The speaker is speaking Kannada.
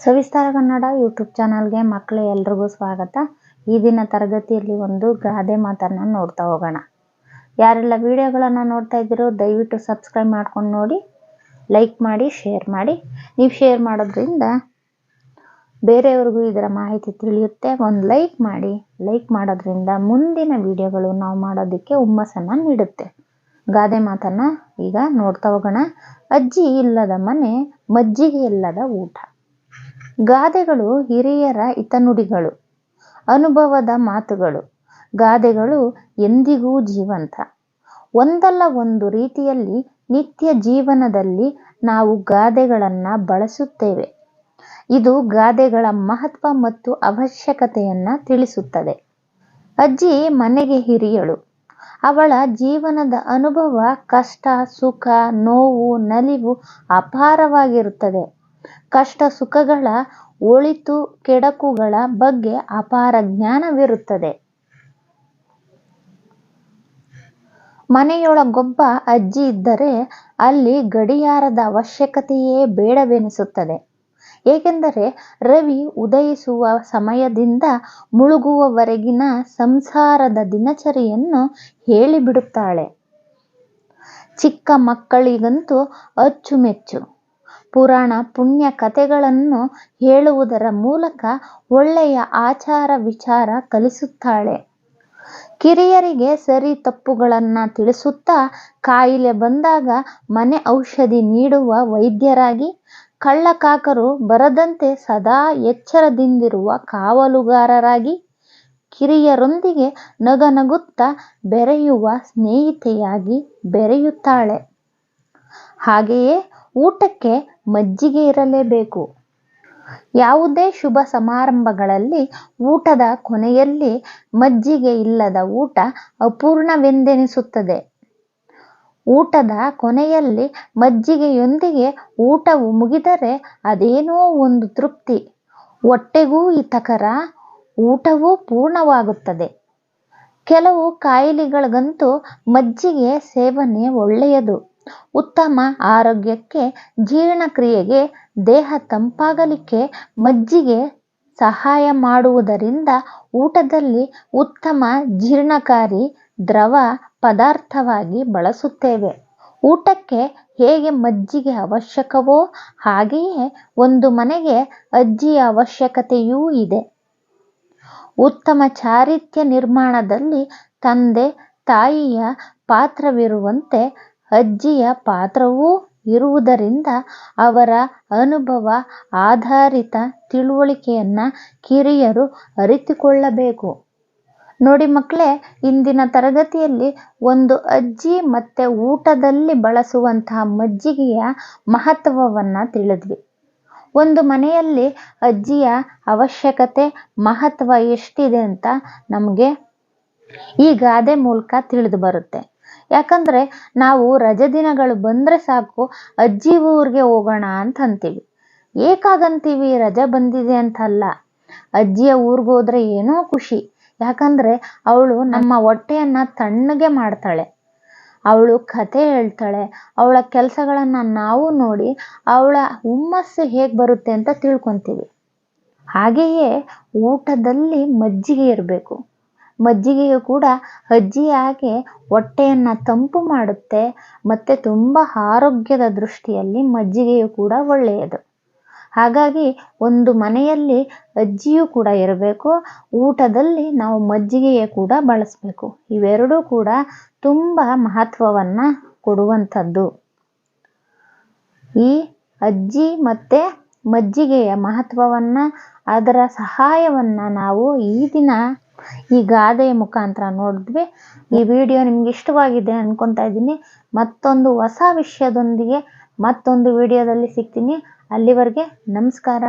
ಸವಿಸ್ತಾರ ಕನ್ನಡ ಯೂಟ್ಯೂಬ್ ಚಾನಲ್ಗೆ ಮಕ್ಕಳು ಎಲ್ರಿಗೂ ಸ್ವಾಗತ. ಈ ದಿನ ತರಗತಿಯಲ್ಲಿ ಒಂದು ಗಾದೆ ಮಾತನ್ನು ನೋಡ್ತಾ ಹೋಗೋಣ. ಯಾರೆಲ್ಲ ವಿಡಿಯೋಗಳನ್ನು ನೋಡ್ತಾ ಇದ್ದೀರೋ ದಯವಿಟ್ಟು ಸಬ್ಸ್ಕ್ರೈಬ್ ಮಾಡ್ಕೊಂಡು ನೋಡಿ, ಲೈಕ್ ಮಾಡಿ, ಶೇರ್ ಮಾಡಿ. ನೀವು ಶೇರ್ ಮಾಡೋದ್ರಿಂದ ಬೇರೆಯವ್ರಿಗೂ ಇದರ ಮಾಹಿತಿ ತಿಳಿಯುತ್ತೆ. ಒಂದು ಲೈಕ್ ಮಾಡಿ. ಲೈಕ್ ಮಾಡೋದ್ರಿಂದ ಮುಂದಿನ ವಿಡಿಯೋಗಳು ನಾವು ಮಾಡೋದಕ್ಕೆ ಹುಮ್ಮಸ್ಸನ್ನು ನೀಡುತ್ತೆ. ಗಾದೆ ಮಾತನ್ನ ಈಗ ನೋಡ್ತಾ ಹೋಗೋಣ. ಅಜ್ಜಿ ಇಲ್ಲದ ಮನೆ, ಮಜ್ಜಿಗೆ ಇಲ್ಲದ ಊಟ. ಗಾದೆಗಳು ಹಿರಿಯರ ಹಿತನುಡಿಗಳು, ಅನುಭವದ ಮಾತುಗಳು. ಗಾದೆಗಳು ಎಂದಿಗೂ ಜೀವಂತ. ಒಂದಲ್ಲ ಒಂದು ರೀತಿಯಲ್ಲಿ ನಿತ್ಯ ಜೀವನದಲ್ಲಿ ನಾವು ಗಾದೆಗಳನ್ನು ಬಳಸುತ್ತೇವೆ. ಇದು ಗಾದೆಗಳ ಮಹತ್ವ ಮತ್ತು ಅವಶ್ಯಕತೆಯನ್ನು ತಿಳಿಸುತ್ತದೆ. ಅಜ್ಜಿ ಮನೆಗೆ ಹಿರಿಯಳು. ಅವಳ ಜೀವನದ ಅನುಭವ ಕಷ್ಟ, ಸುಖ, ನೋವು, ನಲಿವು ಅಪಾರವಾಗಿರುತ್ತದೆ. ಕಷ್ಟ ಸುಖಗಳ ಒಳಿತು ಕೆಡಕುಗಳ ಬಗ್ಗೆ ಅಪಾರ ಜ್ಞಾನವಿರುತ್ತದೆ. ಮನೆಯೊಳಗೊಬ್ಬ ಅಜ್ಜಿ ಇದ್ದರೆ ಅಲ್ಲಿ ಗಡಿಯಾರದ ಅವಶ್ಯಕತೆಯೇ ಬೇಡವೆನಿಸುತ್ತದೆ. ಏಕೆಂದರೆ ರವಿ ಉದಯಿಸುವ ಸಮಯದಿಂದ ಮುಳುಗುವವರೆಗಿನ ಸಂಸಾರದ ದಿನಚರಿಯನ್ನು ಹೇಳಿಬಿಡುತ್ತಾಳೆ. ಚಿಕ್ಕ ಮಕ್ಕಳಿಗಂತೂ ಅಚ್ಚುಮೆಚ್ಚು. ಪುರಾಣ ಪುಣ್ಯ ಕಥೆಗಳನ್ನು ಹೇಳುವುದರ ಮೂಲಕ ಒಳ್ಳೆಯ ಆಚಾರ ವಿಚಾರ ಕಲಿಸುತ್ತಾಳೆ. ಕಿರಿಯರಿಗೆ ಸರಿ ತಪ್ಪುಗಳನ್ನು ತಿಳಿಸುತ್ತಾ ಕಾಯಿಲೆ ಬಂದಾಗ ಮನೆ ಔಷಧಿ ನೀಡುವ ವೈದ್ಯರಾಗಿ, ಕಳ್ಳಕಾಕರು ಬರದಂತೆ ಸದಾ ಎಚ್ಚರದಿಂದಿರುವ ಕಾವಲುಗಾರರಾಗಿ, ಕಿರಿಯರೊಂದಿಗೆ ನಗನಗುತ್ತಾ ಬೆರೆಯುವ ಸ್ನೇಹಿತೆಯಾಗಿ ಬೆರೆಯುತ್ತಾಳೆ. ಹಾಗೆಯೇ ಊಟಕ್ಕೆ ಮಜ್ಜಿಗೆ ಇರಲೇಬೇಕು. ಯಾವುದೇ ಶುಭ ಸಮಾರಂಭಗಳಲ್ಲಿ ಊಟದ ಕೊನೆಯಲ್ಲಿ ಮಜ್ಜಿಗೆ ಇಲ್ಲದ ಊಟ ಅಪೂರ್ಣವೆಂದೆನಿಸುತ್ತದೆ. ಊಟದ ಕೊನೆಯಲ್ಲಿ ಮಜ್ಜಿಗೆಯೊಂದಿಗೆ ಊಟವು ಮುಗಿದರೆ ಅದೇನೋ ಒಂದು ತೃಪ್ತಿ. ಹೊಟ್ಟೆಗೂ ಹಿತಕರ ಊಟವೂ ಪೂರ್ಣವಾಗುತ್ತದೆ. ಕೆಲವು ಕಾಯಿಲೆಗಳಿಗಂತೂ ಮಜ್ಜಿಗೆ ಸೇವನೆ ಒಳ್ಳೆಯದು. ಉತ್ತಮ ಆರೋಗ್ಯಕ್ಕೆ ಜೀರ್ಣಕ್ರಿಯೆಗೆ, ದೇಹ ತಂಪಾಗಲಿಕ್ಕೆ ಮಜ್ಜಿಗೆ ಸಹಾಯ ಮಾಡುವುದರಿಂದ ಊಟದಲ್ಲಿ ಉತ್ತಮ ಜೀರ್ಣಕಾರಿ ದ್ರವ ಪದಾರ್ಥವಾಗಿ ಬಳಸುತ್ತೇವೆ. ಊಟಕ್ಕೆ ಹೇಗೆ ಮಜ್ಜಿಗೆ ಅವಶ್ಯಕವೋ ಹಾಗೆಯೇ ಒಂದು ಮನೆಗೆ ಅಜ್ಜಿಯ ಅವಶ್ಯಕತೆಯೂ ಇದೆ. ಉತ್ತಮ ಚಾರಿತ್ಯ ನಿರ್ಮಾಣದಲ್ಲಿ ತಂದೆ ತಾಯಿಯ ಪಾತ್ರವಿರುವಂತೆ ಅಜ್ಜಿಯ ಪಾತ್ರವೂ ಇರುವುದರಿಂದ ಅವರ ಅನುಭವ ಆಧಾರಿತ ತಿಳುವಳಿಕೆಯನ್ನು ಕಿರಿಯರು ಅರಿತುಕೊಳ್ಳಬೇಕು. ನೋಡಿ ಮಕ್ಕಳೇ, ಇಂದಿನ ತರಗತಿಯಲ್ಲಿ ಒಂದು ಅಜ್ಜಿ ಮತ್ತು ಊಟದಲ್ಲಿ ಬಳಸುವಂತಹ ಮಜ್ಜಿಗೆಯ ಮಹತ್ವವನ್ನು ತಿಳಿದ್ವಿ. ಒಂದು ಮನೆಯಲ್ಲಿ ಅಜ್ಜಿಯ ಅವಶ್ಯಕತೆ ಮಹತ್ವ ಎಷ್ಟಿದೆ ಅಂತ ನಮಗೆ ಈ ಗಾದೆ ಮೂಲಕ ತಿಳಿದು ಬರುತ್ತೆ. ಯಾಕಂದರೆ ನಾವು ರಜೆ ದಿನಗಳು ಬಂದರೆ ಸಾಕು, ಅಜ್ಜಿ ಊರಿಗೆ ಹೋಗೋಣ ಅಂತ ಅಂತೀವಿ. ಏಕಾಗಂತೀವಿ ರಜೆ ಬಂದಿದೆ ಅಂತಲ್ಲ. ಅಜ್ಜಿಯ ಊರಿಗೆ ಹೋದ್ರೆ ಏನೋ ಖುಷಿ. ಯಾಕಂದರೆ ಅವಳು ನಮ್ಮ ಹೊಟ್ಟೆಯನ್ನು ತಣ್ಣಗೆ ಮಾಡ್ತಾಳೆ. ಅವಳು ಕತೆ ಹೇಳ್ತಾಳೆ. ಅವಳ ಕೆಲಸಗಳನ್ನು ನಾವು ನೋಡಿ ಅವಳ ಹುಮ್ಮಸ್ಸು ಹೇಗೆ ಬರುತ್ತೆ ಅಂತ ತಿಳ್ಕೊತೀವಿ. ಹಾಗೆಯೇ ಊಟದಲ್ಲಿ ಮಜ್ಜಿಗೆ ಇರಬೇಕು. ಮಜ್ಜಿಗೆಯು ಕೂಡ ಅಜ್ಜಿಯಾಗೆ ಹೊಟ್ಟೆಯನ್ನು ತಂಪು ಮಾಡುತ್ತೆ, ಮತ್ತು ತುಂಬ ಆರೋಗ್ಯದ ದೃಷ್ಟಿಯಲ್ಲಿ ಮಜ್ಜಿಗೆಯು ಕೂಡ ಒಳ್ಳೆಯದು. ಹಾಗಾಗಿ ಒಂದು ಮನೆಯಲ್ಲಿ ಅಜ್ಜಿಯೂ ಕೂಡ ಇರಬೇಕು, ಊಟದಲ್ಲಿ ನಾವು ಮಜ್ಜಿಗೆಯ ಕೂಡ ಬಳಸಬೇಕು. ಇವೆರಡೂ ಕೂಡ ತುಂಬ ಮಹತ್ವವನ್ನು ಕೊಡುವಂಥದ್ದು. ಈ ಅಜ್ಜಿ ಮತ್ತು ಮಜ್ಜಿಗೆಯ ಮಹತ್ವವನ್ನು, ಅದರ ಸಹಾಯವನ್ನು ನಾವು ಈ ದಿನ ಈ ಗಾದೆಯ ಮುಖಾಂತರ ನೋಡಿದ್ವಿ. ಈ ವಿಡಿಯೋ ನಿಮ್ಗೆ ಇಷ್ಟವಾಗಿದೆ ಅನ್ಕೊಂತಾ ಇದ್ದೀನಿ. ಮತ್ತೊಂದು ಹೊಸ ವಿಷಯದೊಂದಿಗೆ ಮತ್ತೊಂದು ವಿಡಿಯೋದಲ್ಲಿ ಸಿಗ್ತೀನಿ. ಅಲ್ಲಿವರೆಗೆ ನಮಸ್ಕಾರ.